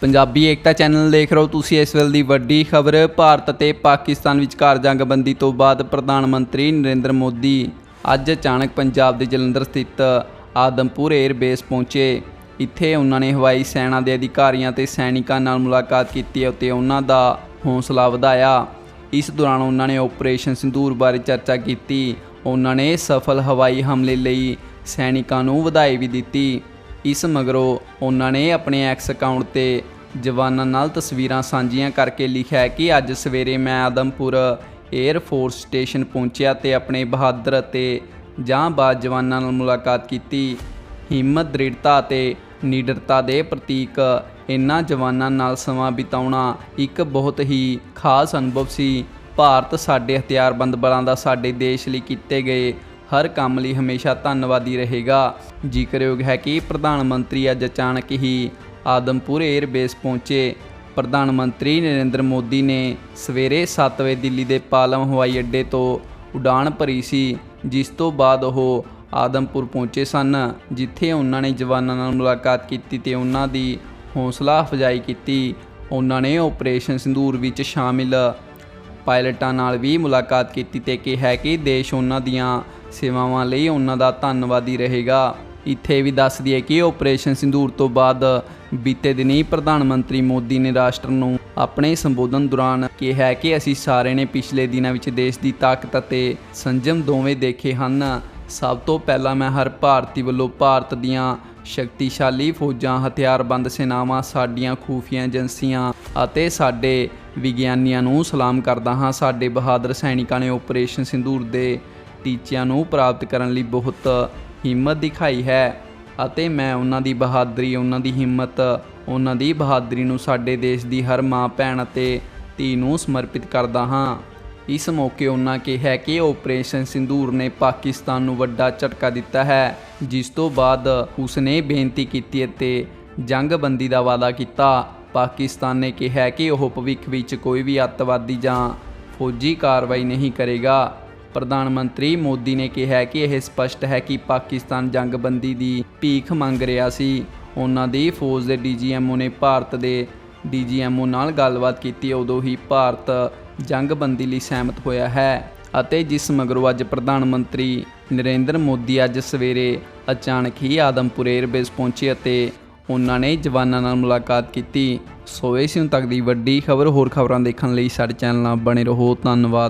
ਪੰਜਾਬੀ ਏਕਤਾ channel ਦੇਖ ਰਹੇ ਹੋ ਤੁਸੀਂ ਇਸ ਵੇਲੇ ਦੀ ਵੱਡੀ ਖਬਰ। ਭਾਰਤ ਅਤੇ ਪਾਕਿਸਤਾਨ ਵਿਚਕਾਰ ਜੰਗਬੰਦੀ ਤੋਂ ਬਾਅਦ ਪ੍ਰਧਾਨ ਮੰਤਰੀ ਨਰਿੰਦਰ ਮੋਦੀ ਅੱਜ ਅਚਾਨਕ ਪੰਜਾਬ ਦੇ ਜਲੰਧਰ ਸਥਿਤ ਆਦਮਪੁਰ 에ਅਰ ਬੇਸ ਪਹੁੰਚੇ। ਇੱਥੇ ਉਹਨਾਂ ਨੇ ਹਵਾਈ ਸੈਨਾ ਦੇ ਅਧਿਕਾਰੀਆਂ ਤੇ ਸੈਨਿਕਾਂ ਨਾਲ ਮੁਲਾਕਾਤ ਕੀਤੀ ਅਤੇ ਉਹਨਾਂ ਦਾ ਹੌਸਲਾ ਵਧਾਇਆ। ਇਸ ਦੌਰਾਨ ਉਹਨਾਂ ਨੇ ਆਪਰੇਸ਼ਨ ਸਿੰਦੂਰ ਬਾਰੇ ਚਰਚਾ ਕੀਤੀ। ਉਹਨਾਂ ਨੇ ਸਫਲ ਹਵਾਈ ਹਮਲੇ ਲਈ ਸੈਨਿਕਾਂ ਨੂੰ ਵਧਾਈ ਵੀ ਦਿੱਤੀ। ਇਸ ਮਗਰੋਂ ਉਹਨਾਂ ਨੇ ਆਪਣੇ ਐਕਸ ਅਕਾਊਂਟ ਤੇ ਜਵਾਨਾਂ ਨਾਲ ਤਸਵੀਰਾਂ ਸਾਂਝੀਆਂ ਕਰਕੇ ਲਿਖਿਆ ਹੈ ਕਿ ਅੱਜ ਸਵੇਰੇ ਮੈਂ ਆਦਮਪੁਰ 에ਅਰ ਫੋਰਸ ਸਟੇਸ਼ਨ ਪਹੁੰਚਿਆ ਤੇ ਆਪਣੇ ਬਹਾਦਰ ਅਤੇ ਜਾਂਬਾਜ਼ ਜਵਾਨਾਂ ਨਾਲ ਮੁਲਾਕਾਤ ਕੀਤੀ। ਹਿੰਮਤ, ਦ੍ਰਿੜਤਾ ਅਤੇ ਨਿਡਰਤਾ ਦੇ ਪ੍ਰਤੀਕ ਇਨ੍ਹਾਂ ਜਵਾਨਾਂ ਨਾਲ ਸਮਾਂ ਬਿਤਾਉਣਾ ਇੱਕ ਬਹੁਤ ਹੀ ਖਾਸ ਅਨੁਭਵ ਸੀ। ਭਾਰਤ ਸਾਡੇ ਹਥਿਆਰਬੰਦ ਬਲਾਂ ਦਾ ਸਾਡੇ ਦੇਸ਼ ਲਈ ਕੀਤੇ ਗਏ ਹਰ ਕੰਮ ਲਈ ਹਮੇਸ਼ਾ ਧੰਨਵਾਦੀ ਰਹੇਗਾ। ਜ਼ਿਕਰਯੋਗ ਹੈ ਕਿ ਪ੍ਰਧਾਨ ਮੰਤਰੀ ਅੱਜ ਅਚਾਨਕ ਹੀ ਆਦਮਪੁਰ 에ਅਰਬੇਸ ਪਹੁੰਚੇ। ਪ੍ਰਧਾਨ ਮੰਤਰੀ ਨਰਿੰਦਰ ਮੋਦੀ ਨੇ ਸਵੇਰੇ 7 ਵਜੇ ਦਿੱਲੀ ਦੇ ਪਾਲਮ ਹਵਾਈ ਅੱਡੇ ਤੋਂ ਉਡਾਨ ਭਰੀ ਸੀ, ਜਿਸ ਤੋਂ ਬਾਅਦ ਉਹ ਆਦਮਪੁਰ ਪਹੁੰਚੇ ਸਨ, ਜਿੱਥੇ ਉਹਨਾਂ ਨੇ ਜਵਾਨਾਂ ਨਾਲ ਮੁਲਾਕਾਤ ਕੀਤੀ ਤੇ ਉਹਨਾਂ ਦੀ ਹੌਸਲਾ ਅਫਜ਼ਾਈ ਕੀਤੀ। ਉਹਨਾਂ ਨੇ ਆਪਰੇਸ਼ਨ ਸਿੰਦੂਰ ਵਿੱਚ ਸ਼ਾਮਿਲ ਪਾਇਲਟਾਂ ਨਾਲ ਵੀ ਮੁਲਾਕਾਤ ਕੀਤੀ ਤੇ ਕਿਹਾ ਕਿ ਦੇਸ਼ ਉਹਨਾਂ ਦੀਆਂ ਸੇਵਾਵਾਂ ਲਈ ਉਹਨਾਂ ਦਾ ਧੰਨਵਾਦੀ ਰਹੇਗਾ। ਇੱਥੇ ਵੀ ਦੱਸ ਦਈਏ ਕਿ ਆਪਰੇਸ਼ਨ ਸਿੰਦੂਰ ਤੋਂ ਬਾਅਦ ਬੀਤੇ ਦਿਨੀ ਪ੍ਰਧਾਨ ਮੰਤਰੀ ਮੋਦੀ ਨੇ ਰਾਸ਼ਟਰ ਨੂੰ ਆਪਣੇ ਸੰਬੋਧਨ ਦੌਰਾਨ ਕਿਹਾ ਕਿ ਅਸੀਂ ਸਾਰੇ ਨੇ ਪਿਛਲੇ ਦਿਨਾਂ ਵਿੱਚ ਦੇਸ਼ ਦੀ ਤਾਕਤ ਅਤੇ ਸੰਜਮ ਦੋਵੇਂ ਦੇਖੇ ਹਨ। ਸਭ ਤੋਂ ਪਹਿਲਾਂ ਮੈਂ ਹਰ ਭਾਰਤੀ ਵੱਲੋਂ ਭਾਰਤ ਦੀਆਂ ਸ਼ਕਤੀਸ਼ਾਲੀ ਫੌਜਾਂ, ਹਥਿਆਰਬੰਦ ਸੈਨਾਵਾਂ, ਸਾਡੀਆਂ ਖੂਫੀਆਂ ਏਜੰਸੀਆਂ ਅਤੇ ਸਾਡੇ ਵਿਗਿਆਨੀਆਂ ਨੂੰ ਸਲਾਮ ਕਰਦਾ ਹਾਂ। ਸਾਡੇ ਬਹਾਦਰ ਸੈਨਿਕਾਂ ਨੇ ਆਪਰੇਸ਼ਨ ਸਿੰਦੂਰ ਦੇ ਟੀਚਿਆਂ ਨੂੰ ਪ੍ਰਾਪਤ ਕਰਨ ਲਈ ਬਹੁਤ ਹਿੰਮਤ ਦਿਖਾਈ ਹੈ ਅਤੇ ਮੈਂ ਉਹਨਾਂ ਦੀ ਬਹਾਦਰੀ, ਉਹਨਾਂ ਦੀ ਹਿੰਮਤ, ਉਹਨਾਂ ਦੀ ਬਹਾਦਰੀ ਨੂੰ ਸਾਡੇ ਦੇਸ਼ ਦੀ ਹਰ ਮਾਂ, ਭੈਣ ਅਤੇ ਧੀ ਨੂੰ ਸਮਰਪਿਤ ਕਰਦਾ ਹਾਂ। ਇਸ ਮੌਕੇ ਉਹਨਾਂ ਕਿਹਾ ਕਿ ਆਪਰੇਸ਼ਨ ਸਿੰਦੂਰ ਨੇ ਪਾਕਿਸਤਾਨ ਨੂੰ ਵੱਡਾ ਝਟਕਾ ਦਿੱਤਾ ਹੈ। ਜਿਸ ਤੋਂ ਬਾਅਦ ਉਸਨੇ ਬੇਨਤੀ ਕੀਤੀ ਅਤੇ ਜੰਗਬੰਦੀ ਦਾ ਵਾਅਦਾ ਕੀਤਾ। ਪਾਕਿਸਤਾਨ ਨੇ ਕਿਹਾ ਕਿ ਉਹ ਭਵਿੱਖ ਵਿੱਚ ਕੋਈ ਵੀ ਅੱਤਵਾਦੀ ਜਾਂ ਫੌਜੀ ਕਾਰਵਾਈ ਨਹੀਂ ਕਰੇਗਾ। ਪ੍ਰਧਾਨ ਮੰਤਰੀ ਮੋਦੀ ਨੇ ਕਿਹਾ ਕਿ ਇਹ ਸਪਸ਼ਟ ਹੈ ਕਿ ਪਾਕਿਸਤਾਨ ਜੰਗਬੰਦੀ ਦੀ ਭੀਖ ਮੰਗ ਰਿਹਾ ਸੀ। ਉਹਨਾਂ ਦੀ ਫੌਜ ਦੇ ਡੀਜੀਐਮਓ ਨੇ ਭਾਰਤ ਦੇ ਡੀਜੀਐਮਓ ਨਾਲ ਗੱਲਬਾਤ ਕੀਤੀ। ਉਦੋਂ ਹੀ ਭਾਰਤ ਜੰਗਬੰਦੀ ਲਈ ਸਹਿਮਤ ਹੋਇਆ ਹੈ। ਅਤੇ ਜਿਸ ਮਗਰੋਂ ਅੱਜ ਪ੍ਰਧਾਨ ਮੰਤਰੀ ਨਰਿੰਦਰ ਮੋਦੀ ਅੱਜ ਸਵੇਰੇ ਅਚਾਨਕ ਹੀ ਆਦਮਪੁਰ 에ਅਰਬੇਸ ਪਹੁੰਚੇ ਅਤੇ ਉਹਨਾਂ ਨੇ ਜਵਾਨਾਂ ਨਾਲ ਮੁਲਾਕਾਤ ਕੀਤੀ। ਸੋ ਇਸ ਨੂੰ ਤੱਕ ਦੀ ਵੱਡੀ ਖਬਰ। ਹੋਰ ਖਬਰਾਂ ਦੇਖਣ ਲਈ ਸਾਡੇ ਚੈਨਲ ਨਾਲ ਬਣੇ ਰਹੋ। ਧੰਨਵਾਦ।